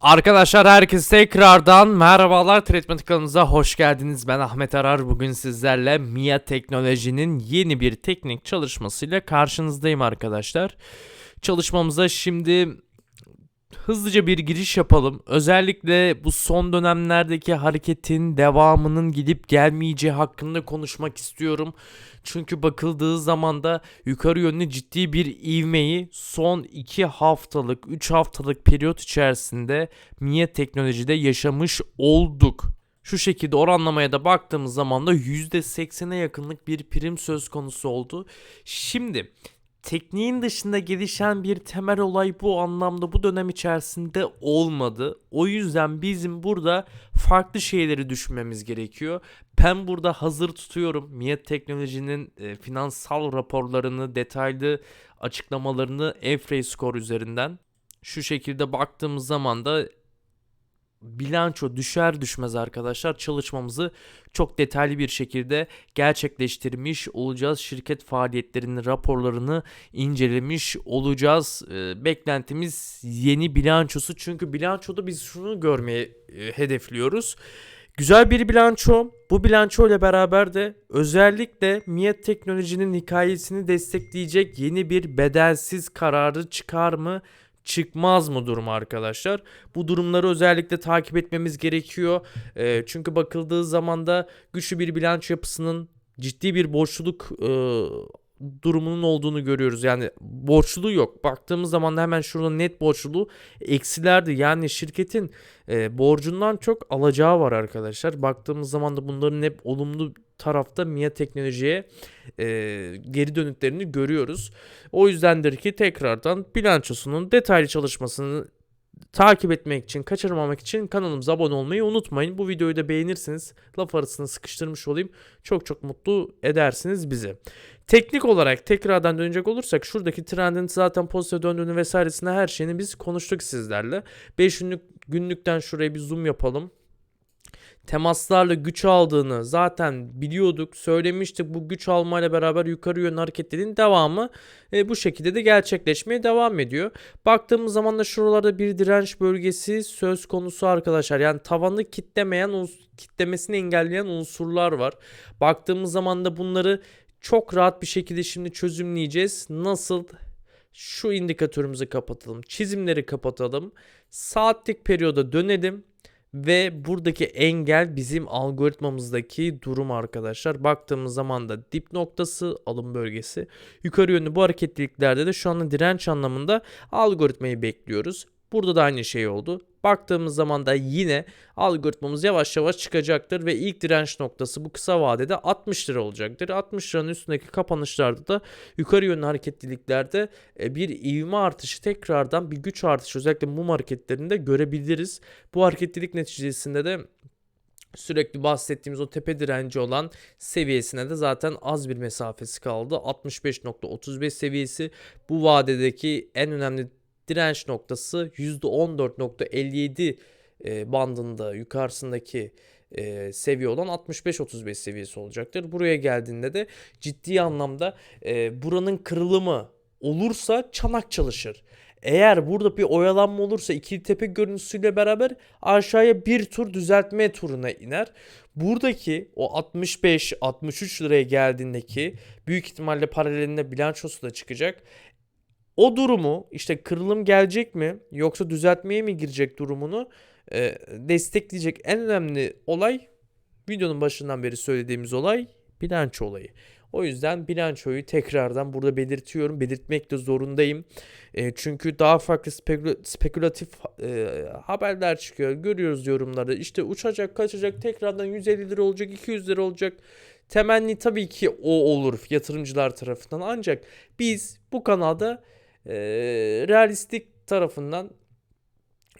Arkadaşlar herkese tekrardan merhabalar Treatment kanalımıza hoş geldiniz. Ben Ahmet Arar. Bugün sizlerle Mia Teknoloji'nin yeni bir teknik çalışmasıyla karşınızdayım arkadaşlar. Çalışmamıza şimdi hızlıca bir giriş yapalım. Özellikle bu son dönemlerdeki hareketin devamının gidip gelmeyeceği hakkında konuşmak istiyorum. Çünkü bakıldığı zaman da yukarı yönlü ciddi bir ivmeyi son 2 haftalık, 3 haftalık periyot içerisinde Mia Teknoloji'de yaşamış olduk. Şu şekilde oranlamaya da baktığımız zaman da %80'e yakınlık bir prim söz konusu oldu. Şimdi tekniğin dışında gelişen bir temel olay bu anlamda bu dönem içerisinde olmadı. O yüzden bizim burada farklı şeyleri düşünmemiz gerekiyor. Ben burada hazır tutuyorum. Miyet Teknoloji'nin e, finansal raporlarını, detaylı açıklamalarını Efray Score üzerinden. Şu şekilde baktığımız zaman da bilanço düşer düşmez arkadaşlar çalışmamızı çok detaylı bir şekilde gerçekleştirmiş olacağız. Şirket faaliyetlerinin raporlarını incelemiş olacağız. E, beklentimiz yeni bilançosu çünkü bilançoda biz şunu görmeyi e, hedefliyoruz. Güzel bir bilanço. Bu bilanço ile beraber de özellikle Miyet Teknoloji'nin hikayesini destekleyecek yeni bir bedelsiz kararı çıkar mı? Çıkmaz mı durum arkadaşlar? Bu durumları özellikle takip etmemiz gerekiyor. E, çünkü bakıldığı zaman da güçlü bir bilanço yapısının ciddi bir borçluluk e, durumunun olduğunu görüyoruz. Yani borçluluğu yok. Baktığımız zaman da hemen şurada net borçluluğu eksilerdi. Yani şirketin e, borcundan çok alacağı var arkadaşlar. Baktığımız zaman da bunların hep olumlu tarafta MIA teknolojiye e, geri dönütlerini görüyoruz. O yüzdendir ki tekrardan bilançosunun detaylı çalışmasını takip etmek için, kaçırmamak için kanalımıza abone olmayı unutmayın. Bu videoyu da beğenirsiniz. Laf arasına sıkıştırmış olayım. Çok çok mutlu edersiniz bizi. Teknik olarak tekrardan dönecek olursak şuradaki trendin zaten pozitif döndüğünü vesairesine her şeyini biz konuştuk sizlerle. 5 günlük günlükten şuraya bir zoom yapalım temaslarla güç aldığını zaten biliyorduk. Söylemiştik bu güç almayla beraber yukarı yönlü hareketlerin devamı e, bu şekilde de gerçekleşmeye devam ediyor. Baktığımız zaman da şuralarda bir direnç bölgesi söz konusu arkadaşlar. Yani tavanı kitlemeyen, kitlemesini engelleyen unsurlar var. Baktığımız zaman da bunları çok rahat bir şekilde şimdi çözümleyeceğiz. Nasıl? Şu indikatörümüzü kapatalım. Çizimleri kapatalım. Saatlik periyoda dönelim. Ve buradaki engel bizim algoritmamızdaki durum arkadaşlar. Baktığımız zaman da dip noktası alım bölgesi. Yukarı yönlü bu hareketliliklerde de şu anda direnç anlamında algoritmayı bekliyoruz. Burada da aynı şey oldu. Baktığımız zaman da yine algoritmamız yavaş yavaş çıkacaktır ve ilk direnç noktası bu kısa vadede 60 lira olacaktır. 60 liranın üstündeki kapanışlarda da yukarı yönlü hareketliliklerde e, bir ivme artışı tekrardan bir güç artışı özellikle mum hareketlerinde görebiliriz. Bu hareketlilik neticesinde de sürekli bahsettiğimiz o tepe direnci olan seviyesine de zaten az bir mesafesi kaldı. 65.35 seviyesi bu vadedeki en önemli direnç noktası %14.57 e, bandında yukarısındaki e, seviye olan 65-35 seviyesi olacaktır. Buraya geldiğinde de ciddi anlamda e, buranın kırılımı olursa çanak çalışır. Eğer burada bir oyalanma olursa ikili tepe görüntüsüyle beraber aşağıya bir tur düzeltme turuna iner. Buradaki o 65-63 liraya geldiğindeki büyük ihtimalle paralelinde bilançosu da çıkacak. O durumu işte kırılım gelecek mi yoksa düzeltmeye mi girecek durumunu e, destekleyecek en önemli olay videonun başından beri söylediğimiz olay bilanço olayı. O yüzden bilançoyu tekrardan burada belirtiyorum. Belirtmek de zorundayım. E, çünkü daha farklı spekül spekülatif e, haberler çıkıyor. Görüyoruz yorumlarda. İşte uçacak, kaçacak, tekrardan 150 lira olacak, 200 lira olacak. Temenni tabii ki o olur yatırımcılar tarafından. Ancak biz bu kanalda e, realistik tarafından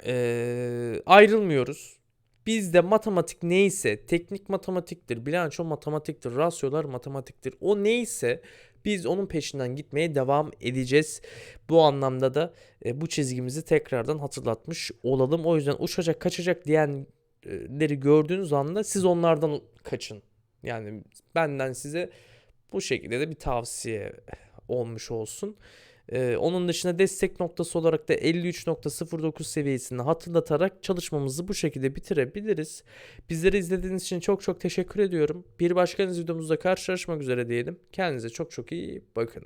e, ayrılmıyoruz. Bizde matematik neyse, teknik matematiktir, bilanço matematiktir, rasyolar matematiktir. O neyse biz onun peşinden gitmeye devam edeceğiz. Bu anlamda da e, bu çizgimizi tekrardan hatırlatmış olalım. O yüzden uçacak, kaçacak diyenleri gördüğünüz anda siz onlardan kaçın. Yani benden size bu şekilde de bir tavsiye olmuş olsun. Ee, onun dışında destek noktası olarak da 53.09 seviyesini hatırlatarak çalışmamızı bu şekilde bitirebiliriz. Bizleri izlediğiniz için çok çok teşekkür ediyorum. Bir başka videomuzda karşılaşmak üzere diyelim. Kendinize çok çok iyi bakın.